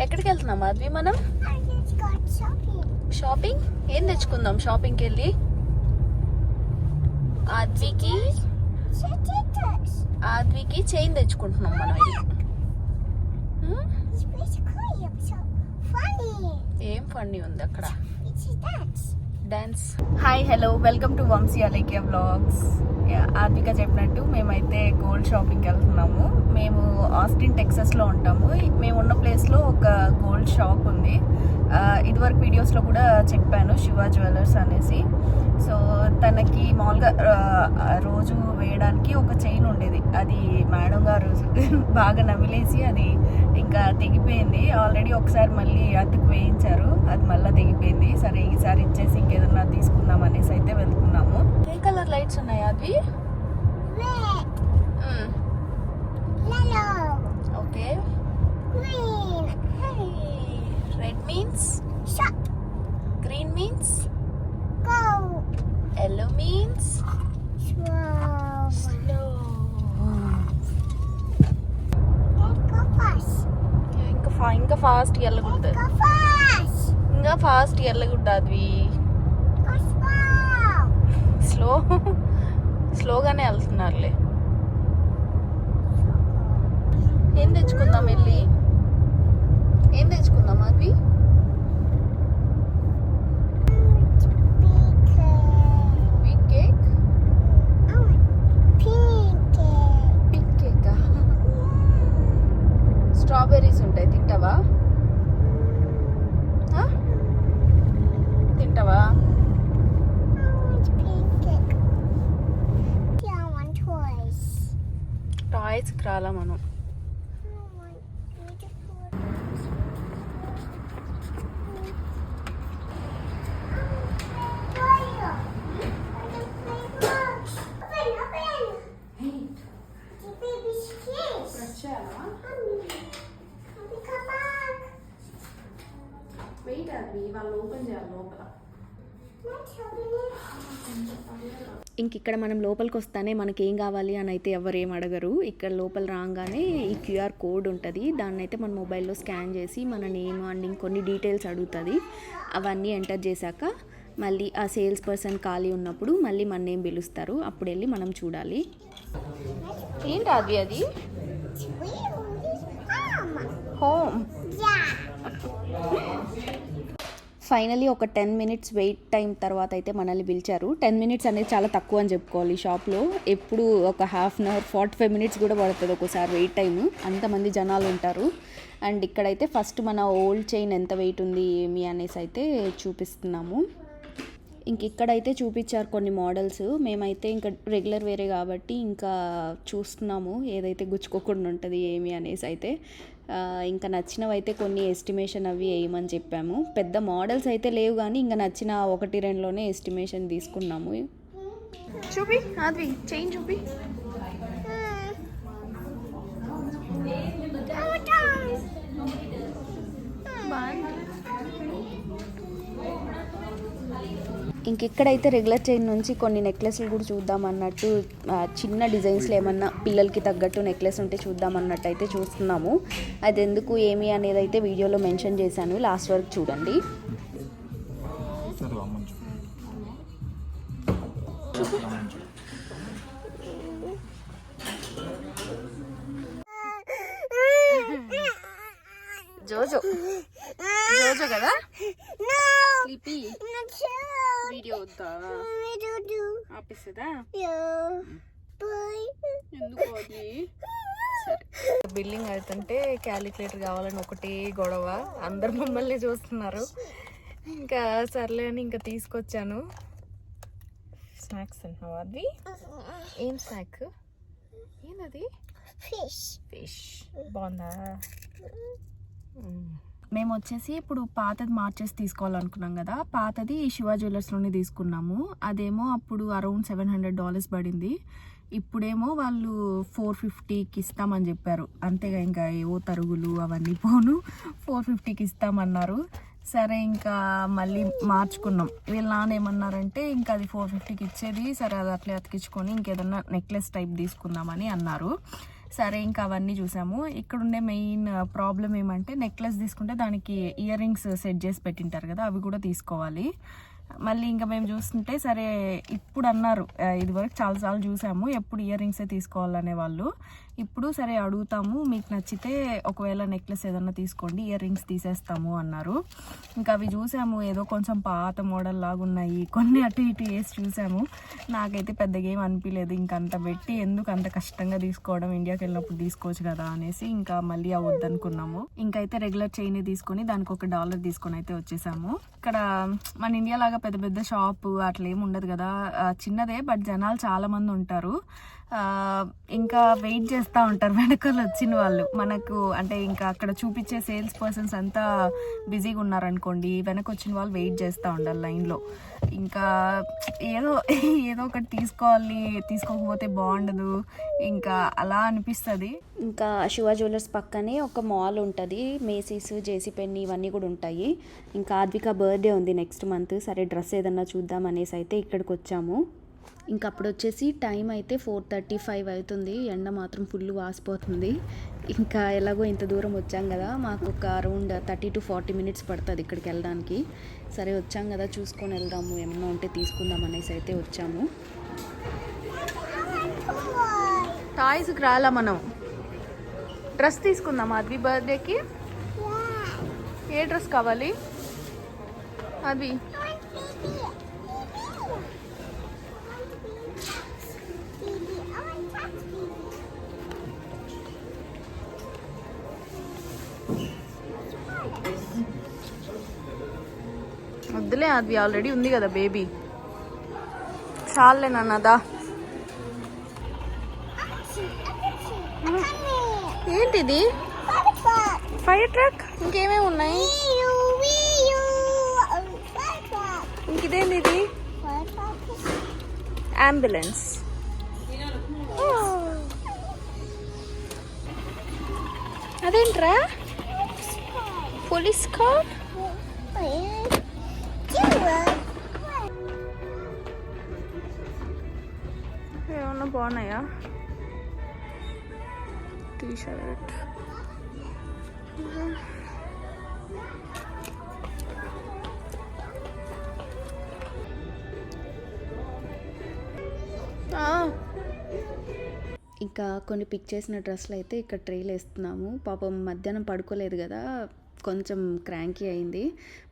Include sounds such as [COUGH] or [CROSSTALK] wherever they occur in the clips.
ఎక్కడికి వెళ్తున్నాం మాధవి మనం. షాపింగ్ ఏం తెచ్చుకుందాం షాపింగ్కి వెళ్ళి ఆద్వికి. ఆద్వికి చైన్ తెచ్చుకుంటున్నాం మనం funny. ఏం ఫండి ఉంది అక్కడ It's dance hi hello welcome to Vamsi అలేకే blogs ఆర్థిక చెప్పినట్టు మేమైతే గోల్డ్ షాపింగ్కి వెళ్తున్నాము. మేము ఆస్టిన్ టెక్సస్లో ఉంటాము. మేము ఉన్న ప్లేస్లో ఒక గోల్డ్ షాప్ ఉంది. ఇదివరకు వీడియోస్లో కూడా చెప్పాను శివ జ్యువెలర్స్ అనేసి. సో తనకి మామూలుగా రోజు వేయడానికి ఒక చైన్ ఉండేది. అది మేడం గారు [LAUGHS] బాగా నమిలేసి అది ఇంకా తెగిపోయింది ఆల్రెడీ ఒకసారి మళ్ళీ అతుకు వేయించారు అది మళ్ళీ తెగిపోయింది సరే ఈసారి ఇచ్చేసి ఇంకేదన్నా తీసుకుందాం అనేసి అయితే వెళ్తున్నాము ఏ కలర్ లైట్స్ ఉన్నాయి అవి. Okay. Red means. Green means. Yellow means. ఇంకా ఫాస్ట్ fast. ఇంకా ఫాస్ట్ వెళ్ళకూడదు అది. స్లో స్లోగానే వెళ్తున్నారులే. ఏం తెచ్చుకుందాం వెళ్ళి? ఏం తెచ్చుకుందాం అది ఉంటాయి. తింటావా? తింటావా? టాయ్స్ రాలా మనం. ఓపెన్ చేయాలి లోపల ఇంక ఇక్కడ మనం లోపలికి వస్తానే మనకి ఏం కావాలి అని అయితే ఎవరు ఏం అడగరు. ఇక్కడ లోపల రాగానే ఈ క్యూఆర్ కోడ్ ఉంటుంది. దాన్ని అయితే మన మొబైల్లో స్కాన్ చేసి మన నేమ్ అండ్ ఇంకొన్ని డీటెయిల్స్ అడుగుతుంది. అవన్నీ ఎంటర్ చేశాక మళ్ళీ ఆ సేల్స్ పర్సన్ ఖాళీ ఉన్నప్పుడు మళ్ళీ మన నేమ్ పిలుస్తారు. అప్పుడు వెళ్ళి మనం చూడాలి. ఏంటి అది? అది హోమ్ ఫైనలీ ఒక టెన్ మినిట్స్ వెయిట్ టైం తర్వాత అయితే మనల్ని పిలిచారు. టెన్ మినిట్స్ అనేది చాలా తక్కువ అని చెప్పుకోవాలి షాప్లో. ఎప్పుడు ఒక half an hour forty five minutes కూడా పడుతుంది ఒకసారి వెయిట్ టైం అంతమంది జనాలు ఉంటారు. అండ్ ఇక్కడైతే ఫస్ట్ మన ఓల్డ్ చైన్ ఎంత వెయిట్ ఉంది ఏమి అనేసి అయితే చూపిస్తున్నాము. ఇంక ఇక్కడైతే చూపించారు కొన్ని మోడల్స్. మేమైతే ఇంకా రెగ్యులర్ వేరే కాబట్టి ఇంకా చూస్తున్నాము ఏదైతే గుచ్చుకోకుండా ఉంటుంది ఏమి అనేసి అయితే. ఇంకా నచ్చినవి అయితే కొన్ని ఎస్టిమేషన్ అవి వేయమని చెప్పాము. పెద్ద మోడల్స్ అయితే లేవు కానీ ఇంకా నచ్చిన ఒకటి రెండులోనే ఎస్టిమేషన్ తీసుకున్నాము. చూపి అది చూపి. ఇంక ఇక్కడైతే రెగ్యులర్ చైన్ నుంచి కొన్ని నెక్లెస్లు కూడా చూద్దాం అన్నట్టు చిన్న డిజైన్స్లో ఏమన్నా పిల్లలకి తగ్గట్టు నెక్లెస్ ఉంటే చూద్దాం అన్నట్టు అయితే చూస్తున్నాము. అది ఎందుకు ఏమి అనేది అయితే వీడియోలో మెన్షన్ చేశాను. లాస్ట్ వరకు చూడండి. జోజో కదా స్లీపీ ఆపిస్తుందా? ఎందుకు అది? బిల్లింగ్ అవుతుంటే క్యాలిక్యులేటర్ కావాలని ఒకటే గొడవ. అందరు మమ్మల్ని చూస్తున్నారు. ఇంకా సర్లే అని ఇంకా తీసుకొచ్చాను. స్నాక్స్ తింటున్నావా అది ఏం స్నాక్? ఏందది Fish. ఫిష్. బాగుందా? మేము వచ్చేసి ఇప్పుడు పాతది మార్చేసి తీసుకోవాలనుకున్నాం కదా పాతది శివ జ్యువెలర్స్లోనే తీసుకున్నాము. అదేమో అప్పుడు అరౌండ్ సెవెన్ హండ్రెడ్ డాలర్స్ పడింది. ఇప్పుడేమో వాళ్ళు ఫోర్ ఫిఫ్టీకి ఇస్తామని చెప్పారు. అంతేగా ఇంకా ఏవో తరుగులు అవన్నీ పోను ఫోర్ ఫిఫ్టీకి ఇస్తామన్నారు. సరే ఇంకా మళ్ళీ మార్చుకున్నాం. వీళ్ళ నాన్న ఏమన్నారంటే ఇంకా అది ఫోర్ ఫిఫ్టీకి ఇచ్చేది సరే అది అట్లే అతికించుకొని ఇంకేదన్నా నెక్లెస్ టైప్ తీసుకుందామని అన్నారు. సరే ఇంకా అవన్నీ చూసాము. ఇక్కడ ఉండే మెయిన్ ప్రాబ్లం ఏమంటే నెక్లెస్ తీసుకుంటే దానికి ఇయర్ రింగ్స్ సెట్ చేసి పెట్టింటారు కదా అవి కూడా తీసుకోవాలి. మళ్ళీ ఇంకా మేము చూస్తుంటే సరే ఇప్పుడు అన్నారు ఇది వరకు చాలాసార్లు చూసాము ఎప్పుడు ఇయర్ రింగ్సే తీసుకోవాలనే వాళ్ళు. ఇప్పుడు సరే అడుగుతాము. మీకు నచ్చితే ఒకవేళ నెక్లెస్ ఏదన్నా తీసుకోండి. ఇయర్ రింగ్స్ తీసేస్తాము అన్నారు. ఇంకా అవి చూసాము. ఏదో కొంచెం పాత మోడల్ లాగా ఉన్నాయి. కొన్ని అటు ఇటు వేసి చూసాము. నాకైతే పెద్దగా ఏం అనిపించలేదు ఇంకా అంత పెట్టి ఎందుకు అంత కష్టంగా తీసుకోవడం? ఇండియాకి వెళ్ళినప్పుడు తీసుకోవచ్చు కదా అనేసి ఇంకా మళ్ళీ అవి వద్దనుకున్నాము. ఇంకైతే రెగ్యులర్ చైన్ తీసుకొని దానికి ఒక డాలర్ తీసుకొని అయితే వచ్చేసాము. ఇక్కడ మన ఇండియా లాగా పెద్ద పెద్ద షాప్ అట్లా ఏమి ఉండదు కదా. చిన్నదే బట్ జనాలు చాలా మంది ఉంటారు. ఇంకా వెయిట్ చేస్తూ ఉంటారు వెనకాల వచ్చిన వాళ్ళు. మనకు అంటే ఇంకా అక్కడ చూపించే సేల్స్ పర్సన్స్ అంతా బిజీగా ఉన్నారనుకోండి వెనక వచ్చిన వాళ్ళు వెయిట్ చేస్తూ ఉండాలి లైన్లో ఇంకా ఏదో ఏదో ఒకటి తీసుకోవాలి తీసుకోకపోతే బాగుండదు. ఇంకా అలా అనిపిస్తుంది. ఇంకా శివ జ్యువెలర్స్ పక్కనే ఒక మాల్ ఉంటుంది. మేసీస్ జేసీ పెన్ ఇవన్నీ కూడా ఉంటాయి. ఇంకా ఆద్విక బర్త్డే ఉంది నెక్స్ట్ మంత్. సరే డ్రెస్ ఏదన్నా చూద్దాం అనేసి అయితే ఇక్కడికి వచ్చాము. ఇంకా అప్పుడు వచ్చేసి టైం అయితే ఫోర్ థర్టీ ఫైవ్ అవుతుంది. ఎండ మాత్రం ఫుల్ వాసిపోతుంది. ఇంకా ఎలాగో ఇంత దూరం వచ్చాం కదా మాకు ఒక around thirty to forty minutes పడుతుంది ఇక్కడికి వెళ్ళడానికి. సరే వచ్చాం కదా చూసుకొని వెళ్దాము ఏమన్నా ఉంటే తీసుకుందాం అనేసి అయితే వచ్చాము. టాయ్స్కి రాలా మనం? డ్రెస్ తీసుకుందాం అద్వి బర్త్డేకి ఏ డ్రెస్ కావాలి? అద్వి అది ఆల్రెడీ ఉంది కదా బేబీ చాలే నాన్నదా ఏంటిది? ఫైర్ ట్రక్ ఇంకేమేమి ఉన్నాయి? Wee-oo, ఇంకిదేంది ఇది అంబులెన్స్ అదేంట్రా? పోలీస్ కార్ బాగున్నాయా? టీ షర్ట్ ఇంకా కొన్ని పిక్ చేసిన డ్రెస్సులు అయితే ఇక్కడ ట్రైలు వేస్తున్నాము పాపం మధ్యాహ్నం పడుకోలేదు కదా. కొంచెం క్రాంకీ అయింది.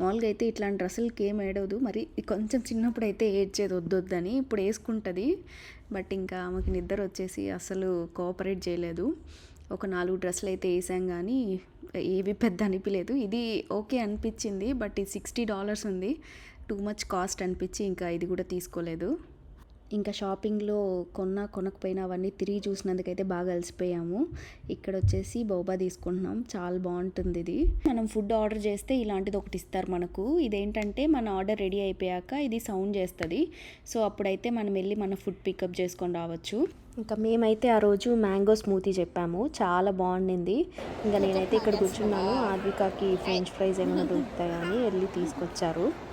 మామూలుగా అయితే ఇట్లాంటి డ్రెస్సులకి ఏం ఏడవదు. మరి కొంచెం చిన్నప్పుడు అయితే ఏడ్చేది వద్దొద్దని ఇప్పుడు వేసుకుంటుంది బట్ ఇంకా ఆమెకి నిద్ర వచ్చేసి అసలు కోఆపరేట్ చేయలేదు. ఒక నాలుగు డ్రెస్సులు అయితే వేసాం కానీ ఏవి పెద్ద అనిపించలేదు ఇది ఓకే అనిపించింది. బట్ ఇది సిక్స్టీ డాలర్స్ ఉంది. టూ మచ్ కాస్ట్ అనిపించి ఇంకా ఇది కూడా తీసుకోలేదు. ఇంకా షాపింగ్లో కొన్న కొనకపోయినా అవన్నీ తిరిగి చూసినందుకైతే బాగా అలసిపోయాము. ఇక్కడ వచ్చేసి బోబా తీసుకుంటున్నాం. చాలా బాగుంటుంది ఇది మనం ఫుడ్ ఆర్డర్ చేస్తే ఇలాంటిది ఒకటి ఇస్తారు మనకు. ఇదేంటంటే మన ఆర్డర్ రెడీ అయిపోయాక ఇది సౌండ్ చేస్తుంది. సో అప్పుడైతే మనం వెళ్ళి మన ఫుడ్ పికప్ చేసుకొని రావచ్చు. ఇంకా మేమైతే ఆ రోజు మ్యాంగో స్మూతీ చెప్పాము. చాలా బాగుండింది. ఇంకా నేనైతే ఇక్కడ కూర్చున్నాను. ఆద్వికాకి ఫ్రెంచ్ ఫ్రైస్ ఏమైనా దొరుకుతాయని వెళ్ళి తీసుకొచ్చారు.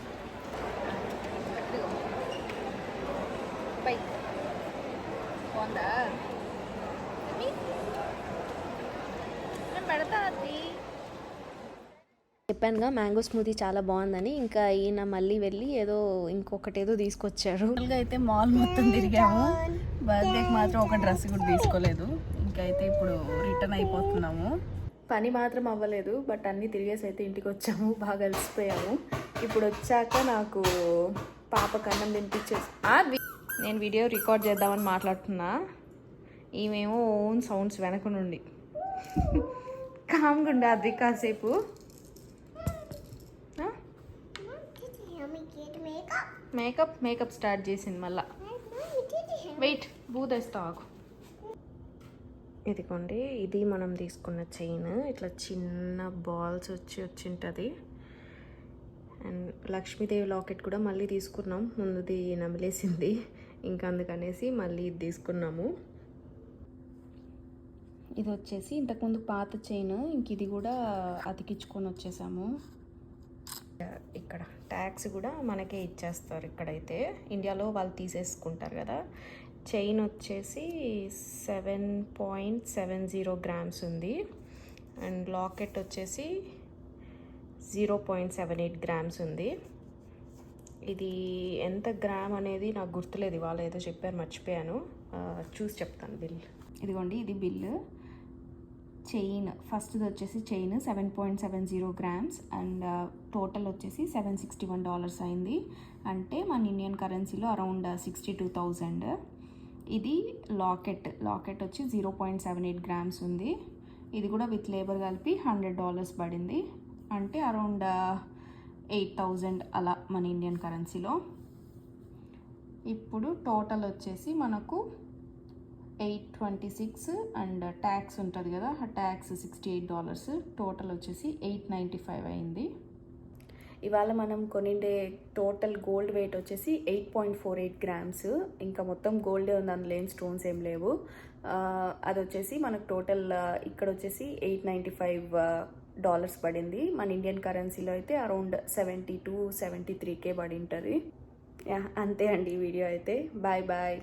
చెప్పానుగా మ్యాంగో స్మూతీ చాలా బాగుందని. ఇంకా ఈయన మళ్ళీ వెళ్ళి ఏదో ఇంకొకటి ఏదో తీసుకొచ్చారు అయితే మాల్ మొత్తం తిరిగాము. బర్త్డేకి మాత్రం ఒక డ్రెస్ కూడా తీసుకోలేదు. ఇంకా అయితే ఇప్పుడు రిటర్న్ అయిపోతున్నాము. పని మాత్రం అవ్వలేదు. బట్ అన్నీ తిరిగేసి అయితే ఇంటికి వచ్చాము. బాగా అలసిపోయాము. ఇప్పుడు వచ్చాక నాకు పాప కన్నం తినిపించేసి నేను వీడియో రికార్డ్ చేద్దామని మాట్లాడుతున్నా. ఈమెమో ఓన్ సౌండ్స్ వెనక నుండి. [LAUGHS] కామ్గుండే అది కాసేపు. మేకప్ మేకప్ స్టార్ట్ చేసింది మళ్ళా. వెయిట్ బూదేస్తా ఆగు. ఇదిగోండి ఇది మనం తీసుకున్న చైన్. ఇట్లా చిన్న బాల్స్ వచ్చి వచ్చింటుంది. అండ్ లక్ష్మీదేవి లాకెట్ కూడా మళ్ళీ తీసుకున్నాం. ముందుది నమిలేసింది. ఇంకా అందుకనేసి మళ్ళీ ఇది తీసుకున్నాము. ఇది వచ్చేసి ఇంతకుముందు పాత చైన్. ఇంక ఇది కూడా అతికించుకొని వచ్చేసాము. ఇక్కడ. ట్యాక్స్ కూడా మనకే ఇచ్చేస్తారు ఇక్కడైతే. ఇండియాలో వాళ్ళు తీసేసుకుంటారు కదా. చైన్ వచ్చేసి seven point seven zero grams ఉంది. అండ్ లాకెట్ వచ్చేసి zero point seven eight grams ఉంది. ఇది ఎంత గ్రామ్ అనేది నాకు గుర్తులేదు. ఇవాళ ఏదో చెప్పారు మర్చిపోయాను. చూసి చెప్తాను బిల్. ఇదిగోండి ఇది బిల్లు. చైన్ ఫస్ట్ది వచ్చేసి chain seven point seven zero grams and total వచ్చేసి సెవెన్ సిక్స్టీ వన్ డాలర్స్ అయింది. అంటే మన ఇండియన్ కరెన్సీలో అరౌండ్ సిక్స్టీ టూ థౌజండ్. ఇది లాకెట్ లాకెట్ వచ్చి zero point seven eight grams ఉంది. ఇది కూడా విత్ లేబర్ కలిపి హండ్రెడ్ డాలర్స్ పడింది. అంటే అరౌండ్ ఎయిట్ థౌజండ్ అలా మన ఇండియన్ కరెన్సీలో. ఇప్పుడు టోటల్ వచ్చేసి మనకు eight twenty six and tax ఉంటుంది కదా ఆ tax sixty eight dollars. Total వచ్చేసి ఎయిట్ నైంటీ ఫైవ్ అయింది. ఇవాళ మనం కొనిండే టోటల్ గోల్డ్ వెయిట్ వచ్చేసి eight point four eight grams. ఇంకా మొత్తం గోల్డే ఉంది అందులో ఏం స్టోన్స్ ఏం లేవు. అది వచ్చేసి మనకు టోటల్ ఇక్కడ వచ్చేసి ఎయిట్ నైంటీ ఫైవ్ డాలర్స్ పడింది. మన ఇండియన్ కరెన్సీలో అయితే around seventy two seventy three K పడి ఉంటుంది యా అంతే అండి ఈ వీడియో అయితే. Bye bye.